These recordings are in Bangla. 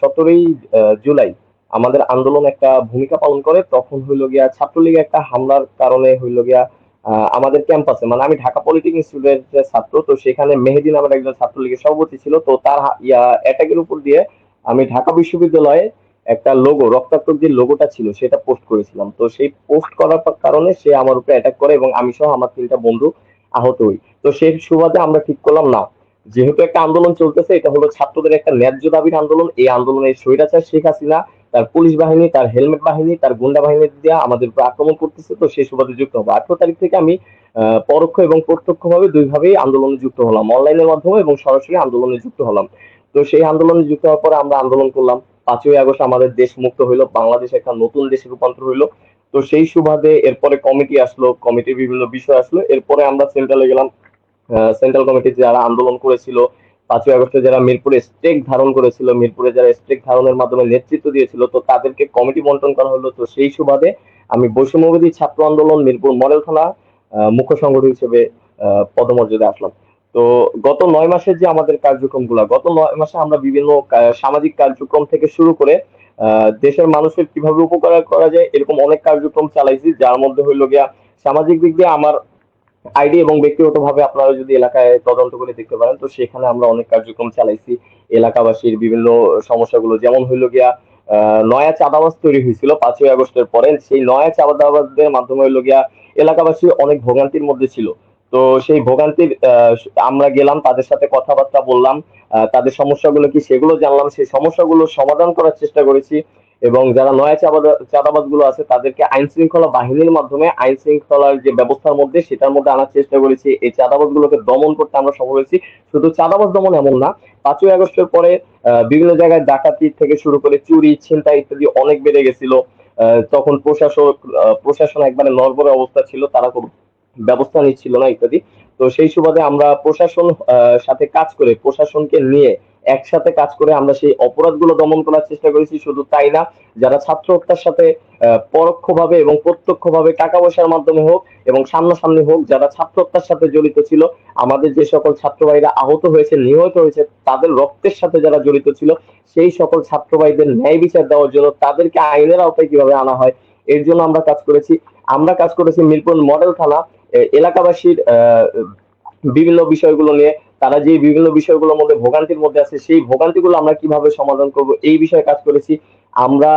সতেরোই জুলাই আমাদের আন্দোলন একটা ভূমিকা পালন করে। তখন হইল গিয়া ছাত্রলীগ একটা হামলার কারণে হইল গিয়া আমাদের ক্যাম্পাসে মানে আমি ঢাকা পলিটেকনিক ইনস্টিটিউটের ছাত্র, তো সেখানে মেহেদি নামের একজন ছাত্রলীগের সভাপতি ছিল। তো তার ইয়া অ্যাটাকের উপর দিয়ে আমি ঢাকা বিশ্ববিদ্যালয়ে একটা লোগো রক্তাক্ত যে লোগোটা ছিল, সেটা পোস্ট করেছিলাম। তো সেই পোস্ট করার কারণে সে আমার উপরে অ্যাটাক করে এবং আমি সহ আমার তিনটা বন্ধু আহত হই। তো সেই সুবাদে আমরা ঠিক করলাম, না যেহেতু একটা আন্দোলন চলতেছে, এটা হলো ছাত্রদের একটা ন্যায্য দাবির আন্দোলন। এই আন্দোলনে স্বৈরাচার শেখ হাসিনা, তার পুলিশ বাহিনী, তার হেলমেট বাহিনী, তার গুন্ডা বাহিনী দিয়ে আমাদের উপর আক্রমণ করতেছে। তো সেই সুবাদে যুক্ত হব। আঠারো তারিখ থেকে আমি পরোক্ষ এবং প্রত্যক্ষ প্রত্যক্ষভাবে দুইভাবেই আন্দোলনে যুক্ত হলাম। অনলাইনের মাধ্যমে এবং সরাসরি আন্দোলনে যুক্ত হলাম। তো সেই আন্দোলনে যুক্ত হওয়ার পরে আমরা আন্দোলন করলাম। পাঁচই আগস্ট আমাদের দেশ মুক্ত হইল, বাংলাদেশ একটা নতুন দেশে রূপান্তর হইল। তো সেই সুবাদে এরপরে কমিটি আসলো, কমিটির বিভিন্ন বিষয় আসলো। এরপরে আমরা সেন্ট্রালে গেলাম। সেন্ট্রাল কমিটি যারা আন্দোলন করেছিল পাঁচই আগস্টে যারা মিরপুরে স্টেক ধারণ করেছিল মিরপুরে যারা স্টেক ধারণের মাধ্যমে নেতৃত্ব দিয়েছিল তো তাদেরকে কমিটি বন্টন করা হলো। তো সেই সুবাদে আমি বৈষম্যবাদী ছাত্র আন্দোলন মিরপুর মডেল থানা মুখ্য সংগঠক হিসেবে আহ, পদমর্যাদায় আসলাম। তো গত নয় মাসের যে আমাদের কার্যক্রমগুলা গত নয় মাসে আমরা বিভিন্ন সামাজিক কার্যক্রম থেকে শুরু করে দেশের মানুষের কীভাবে উপকার করা যায় এরকম অনেক কার্যক্রম চালাইছি যার মধ্যে হইল গিয়া সামাজিক দিক দিয়ে আমার আইডি এবং ব্যক্তিগতভাবে আপনারা যদি এলাকায় তদন্ত করে দেখতে পারেন, তো সেখানে আমরা অনেক কার্যক্রম চালাইছি। এলাকাবাসীর বিভিন্ন সমস্যাগুলো, যেমন হইল গিয়া নয়া চাঁদাবাজ তৈরি হয়েছিল পাঁচই আগস্টের পরে। সেই নয়া চাঁদাবাজদের মাধ্যমে হইল গিয়া এলাকাবাসী অনেক ভোগান্তির মধ্যে ছিল। তো সেই ভোগান্তির আমরা গেলাম, তাদের সাথে কথাবার্তা বললাম তাদের সমস্যাগুলো কি সেগুলো জানলাম। সেই সমস্যাগুলো সমাধান করার চেষ্টা করেছি। এবং যারা নয়া চাঁদাবাজগুলো আছে, তাদেরকে আইন শৃঙ্খলা বাহিনীর মাধ্যমে আইন শৃঙ্খলার যে ব্যবস্থার মধ্যে, সেটার মধ্যে আনার চেষ্টা করেছি। এই চাঁদাবাজ গুলোকে দমন করতে আমরা সফল হয়েছি। শুধু চাঁদাবাজ দমন এমন না, পাঁচই আগস্টের পরে বিভিন্ন জায়গায় ডাকাতি থেকে শুরু করে চুরি, ছিনতাই ইত্যাদি অনেক বেড়ে গেছিল। তখন প্রশাসক প্রশাসন একবারে নড়বড়ে অবস্থা ছিল, তারা কোনো ব্যবস্থা নিচ্ছিল না ইত্যাদি। তো সেই সুবাদে আমরা প্রশাসন সাথে কাজ করে প্রশাসনকে নিয়ে একসাথে কাজ করে আমরা সেই অপরাধগুলো দমন করার চেষ্টা করেছি, শুধু তাই না, যারা ছাত্র হত্যার সাথে পরোক্ষভাবে এবং প্রত্যক্ষভাবে টাকা পয়সার মাধ্যমে হোক এবং সামনাসামনি হোক যারা ছাত্র হত্যার সাথে জড়িত ছিল, আমাদের যে সকল ছাত্র ভাইরা আহত হয়েছে, নিহত হয়েছে, তাদের রক্তের সাথে যারা জড়িত ছিল, সেই সকল ছাত্র ভাইদের ন্যায় বিচার দেওয়ার জন্য তাদেরকে আইনের আওতায় কীভাবে আনা হয়, এর জন্য আমরা কাজ করেছি। আমরা কাজ করেছি মিরপুর মডেল থানা এলাকাবাসীর বিভিন্ন বিষয়গুলো নিয়ে, তারা যে বিভিন্ন বিষয়গুলোর মধ্যে ভোগান্তির মধ্যে আছে, সেই ভোগান্তিগুলো আমরা কীভাবে সমাধান করব, এই বিষয়ে কাজ করেছি। আমরা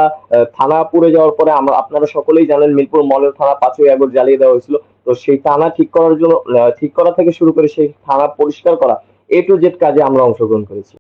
থানা পুড়ে যাওয়ার পরে আমরা, আপনারা সকলেই জানেন, মিরপুর মডেল থানা পাঁচই আগস্ট জ্বালিয়ে দেওয়া হয়েছিল। তো সেই থানা ঠিক করার জন্য ঠিক করা থেকে শুরু করে সেই থানা পরিষ্কার করা, এ টু জেড কাজে আমরা অংশগ্রহণ করেছি।